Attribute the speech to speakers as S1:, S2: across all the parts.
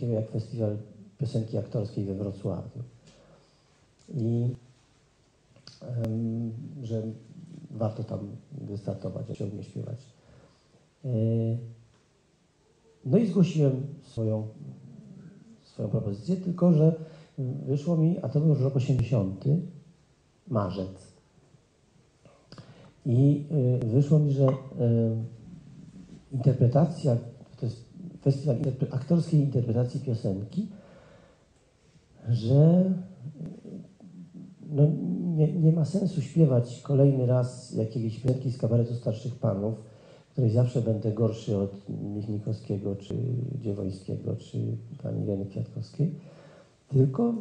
S1: takiego jak Festiwal Piosenki Aktorskiej we Wrocławiu. I że warto tam wystartować, umie śpiewać. E, No i zgłosiłem swoją, swoją propozycję, tylko że wyszło mi, a to był już rok 80, marzec. I y, wyszło mi, że y, interpretacja, to jest festiwal interpre- aktorskiej interpretacji piosenki, że no, nie, nie ma sensu śpiewać kolejny raz jakiejś piosenki z kabaretu starszych panów, której zawsze będę gorszy od Michnikowskiego, czy Dziewońskiego, czy pani Ireny Kwiatkowskiej, tylko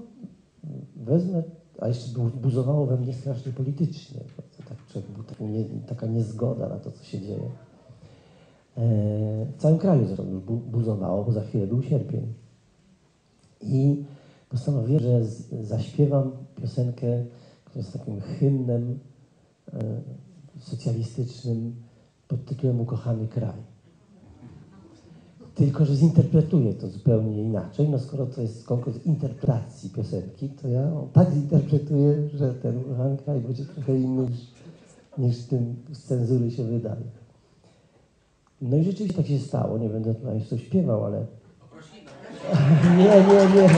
S1: wezmę, a jeszcze bu- buzowało we mnie strasznie politycznie, tak, taka niezgoda na to, co się dzieje. E, w całym kraju zresztą buzowało, bo za chwilę był sierpień. I postanowiłem, że zaśpiewam piosenkę, która jest takim hymnem e, socjalistycznym pod tytułem Ukochany kraj. Tylko, że zinterpretuję to zupełnie inaczej. No skoro to jest konkurs interpretacji piosenki, to ja tak zinterpretuję, że ten ukochany kraj będzie trochę inny niż, niż tym z cenzury się wydaje. No i rzeczywiście tak się stało. Nie będę tutaj jeszcze śpiewał, ale... Nie, nie, nie.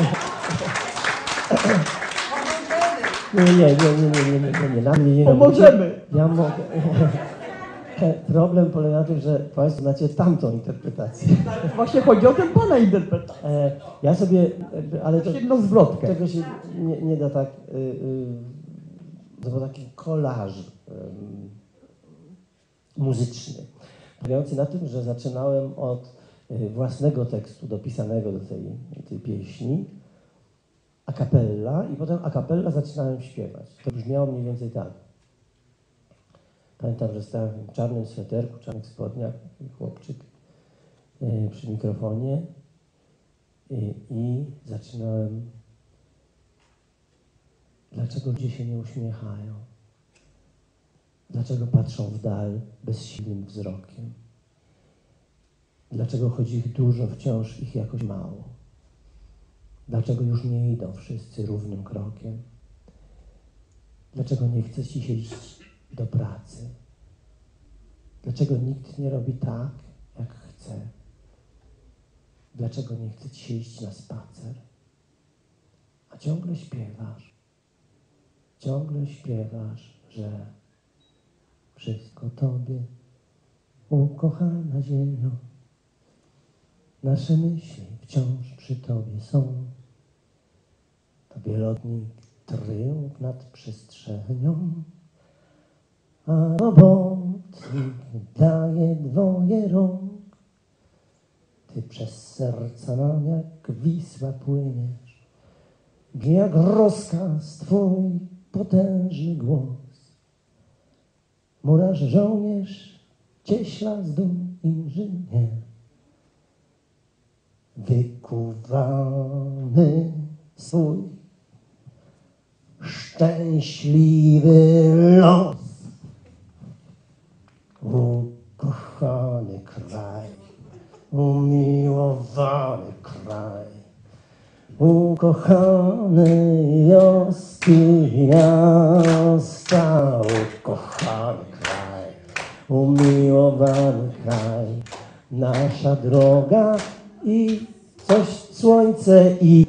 S1: Nie, nie, nie, nie, nie, nie, nie, nie, nie, na mnie nie
S2: Pomożemy.
S1: Ja mogę. Problem polega na tym, że Państwo znacie tamtą interpretację.
S2: Właśnie chodzi o ten pana interpretację.
S1: E, ja sobie, ale to,
S2: Jedną zwrotkę.
S1: tego się nie, nie da tak, y, y, to był taki kolaż muzyczny, polegający na tym, że zaczynałem od y, własnego tekstu dopisanego do tej, tej pieśni, a cappella i potem a cappella zaczynałem śpiewać. To brzmiało mniej więcej tak. Pamiętam, że stałem w czarnym sweterku, czarnych spodniach, chłopczyk y, przy mikrofonie i, i zaczynałem. Dlaczego ludzie się nie uśmiechają? Dlaczego patrzą w dal bezsilnym wzrokiem? Dlaczego chodzi ich dużo, wciąż ich jakoś mało? Dlaczego już nie idą wszyscy równym krokiem? Dlaczego nie chce ci się iść do pracy? Dlaczego nikt nie robi tak, jak chce? Dlaczego nie chce ci się iść na spacer? A ciągle śpiewasz. Ciągle śpiewasz, że wszystko Tobie, ukochana ziemio. Nasze myśli wciąż przy Tobie są. Tobie lotnik tryumf nad przestrzenią, a robotnik daje dwoje rąk. Ty przez serca nam jak Wisła płyniesz, jak rozkaz Twój potężny głos. Murarz, żołnierz, cieśla z dum inżynier, wykuwany swój szczęśliwy los. Ukochany kraj, umiłowany kraj, ukochany wioski miasta, ukochany umiłowany kraj, nasza droga i coś, słońce i...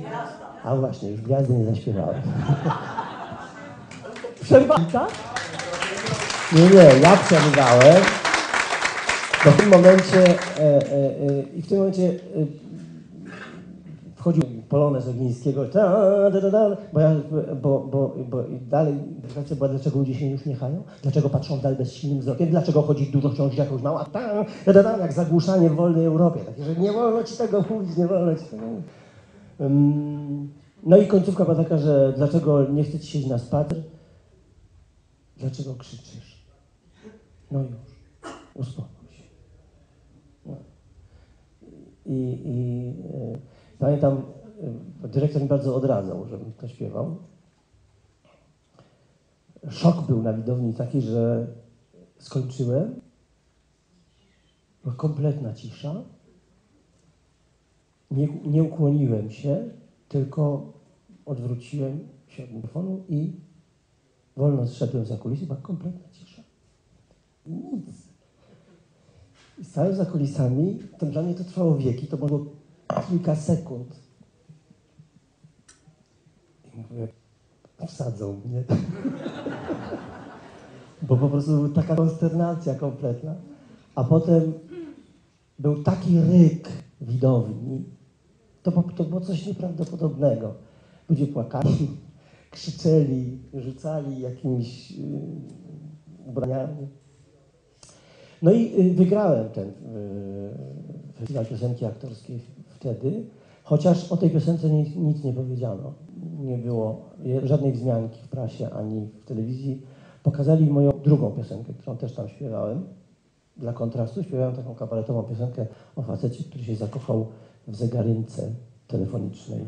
S1: A właśnie, już gwiazdy nie zaśpiewałem.
S2: Przerwa, tak?
S1: Nie, nie, ja przerwałem. Bo w tym momencie e, e, e, i w tym momencie e, wchodził polonez Ogińskiego, ta, da, da, da, bo, ja, bo, bo, bo dalej interpretacja była, dlaczego ludzie się nie uśmiechają, dlaczego patrzą w dal bezsilnym wzrokiem, dlaczego chodzi dużo wciąż jakąś mało, a ta, da, da, da, jak zagłuszanie w wolnej Europie, takie, że nie wolno ci tego mówić, nie wolno ci tego No i końcówka była taka, że dlaczego nie chce ci się iść na spacer, dlaczego krzyczysz? No już, uspokój się. No. I, i e, pamiętam, e, dyrektor mi bardzo odradzał, żebym to śpiewał. Szok był na widowni taki, że skończyłem, była kompletna cisza. nie, nie ukłoniłem się, tylko odwróciłem się od mikrofonu i wolno zszedłem za kulisy, była kompletna cisza. Nic. I stałem za kulisami, to dla mnie to trwało wieki, to było kilka sekund. I mówię, wsadzą mnie. Bo po prostu była taka konsternacja kompletna. A potem był taki ryk widowni. To, to było coś nieprawdopodobnego. Ludzie płakali, krzyczeli, rzucali jakimiś y, ubraniami. No i y, wygrałem ten y, festiwal piosenki aktorskiej wtedy, chociaż o tej piosence nic, nic nie powiedziano. Nie było żadnej wzmianki w prasie ani w telewizji. Pokazali moją drugą piosenkę, którą też tam śpiewałem. Dla kontrastu śpiewałem taką kabaretową piosenkę o facecie, który się zakochał w zegarynce telefonicznej